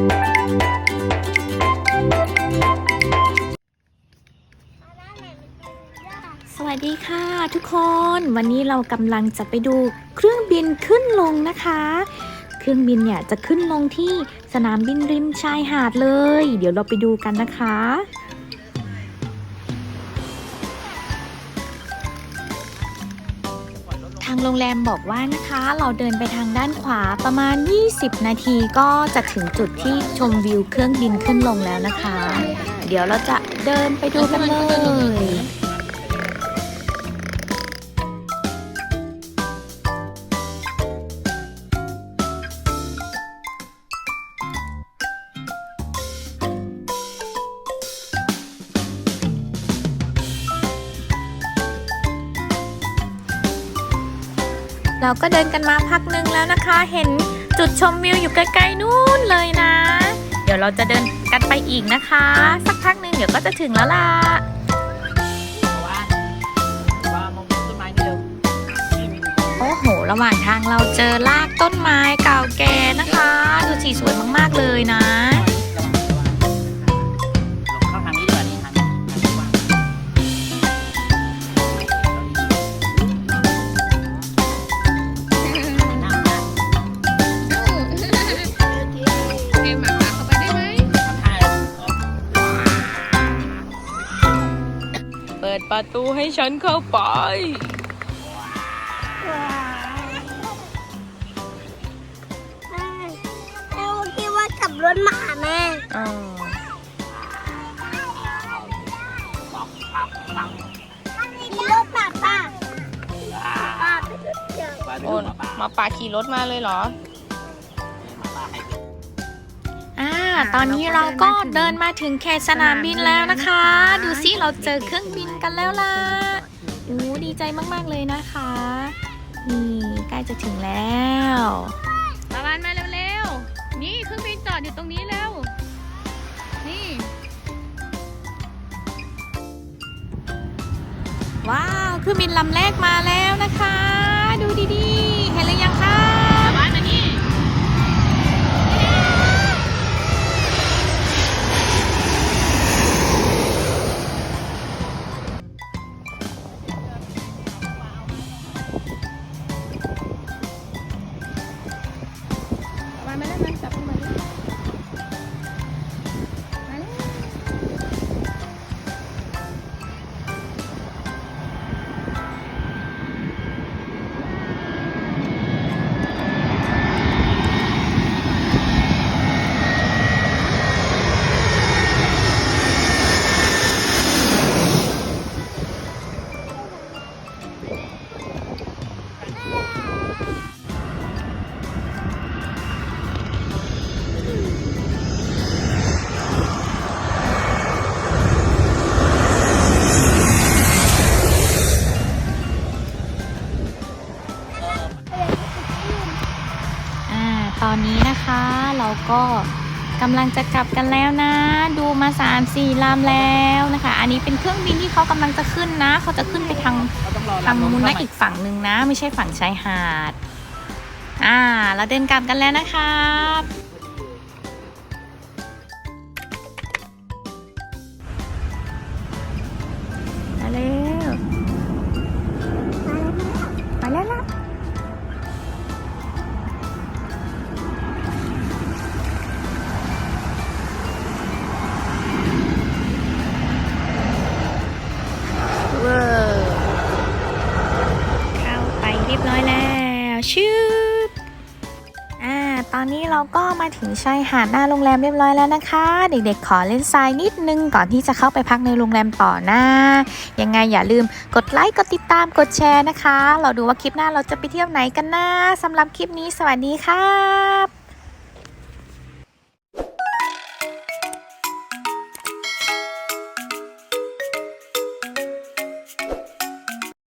สวัสดีค่ะทุกคนวันนี้เรากำลังจะไปดูเครื่องบินขึ้นลงนะคะ เครื่องบินเนี่ยจะขึ้นลงที่สนามบินริมชายหาดเลย เดี๋ยวเราไปดูกันนะคะางโรงแรมบอกว่านะคะ เราเดินไปทางด้านขวาประมาณ 20 นาทีก็จะถึงจุดที่ชมวิวเครื่องบินขึ้นลงแล้วนะคะ เดี๋ยวเราจะเดินไปดูกันเลย เราก็เดินกันมาพักหนึ่งแล้วนะคะ เห็นจุดชมวิวอยู่ไกลๆนู่นเลยนะ เดี๋ยวเราจะเดินกันไปอีกนะคะ สักพักหนึ่งเดี๋ยวก็จะถึงแล้วล่ะโอ้โห ระหว่างทางเราเจอรากต้นไม้เก่าแก่นะคะ ดูสีสวยมากๆเลยนะ เปิดประตูให้ฉันเข้าไป แม่คิดว่าขับรถมาหาแม่อ๋อมีรถป้าป้าปเจอปลาไปโอ้ดูหมาป่าหมาป่าขี่รถมาเลยเหรอ ตอนนี้เราก็เดินมาถึงเขตสนามบินแล้วนะคะ ดูสิเราเจอเครื่องบินกันแล้วล่ะโอ้ดีใจมากๆเลยนะคะ นี่ใกล้จะถึงแล้วตะวันมาเร็วๆ นี่เครื่องบินจอดอยู่ตรงนี้แล้ว นี่ ว้าวเครื่องบินลำแรกมาแล้วนะคะ ดูดีๆ เห็นหรือยังคะ เราก็กำลังจะกลับกันแล้วนะ ดูมา3 4ลำแล้วนะคะ อันนี้เป็นเครื่องบินที่เขากำลังจะขึ้นนะ เขาจะขึ้นไปทางเราต้องรอทางนู้นเข้านะมาอีกฝั่งหนึ่งนะ ไม่ใช่ฝั่งชายหาด อ่า เราเดินกลับกันแล้วนะครับ ตอนนี้เราก็มาถึงชายหาดหน้าโรงแรมเรียบร้อยแล้วนะคะ เด็กๆขอเล่นทรายนิดนึงก่อนที่จะเข้าไปพักในโรงแรมต่อนะ ยังไงอย่าลืมกดไลค์กดติดตามกดแชร์นะคะ เราดูว่าคลิปหน้าเราจะไปเที่ยวไหนกันนะสำหรับคลิปนี้สวัสดีค่ะ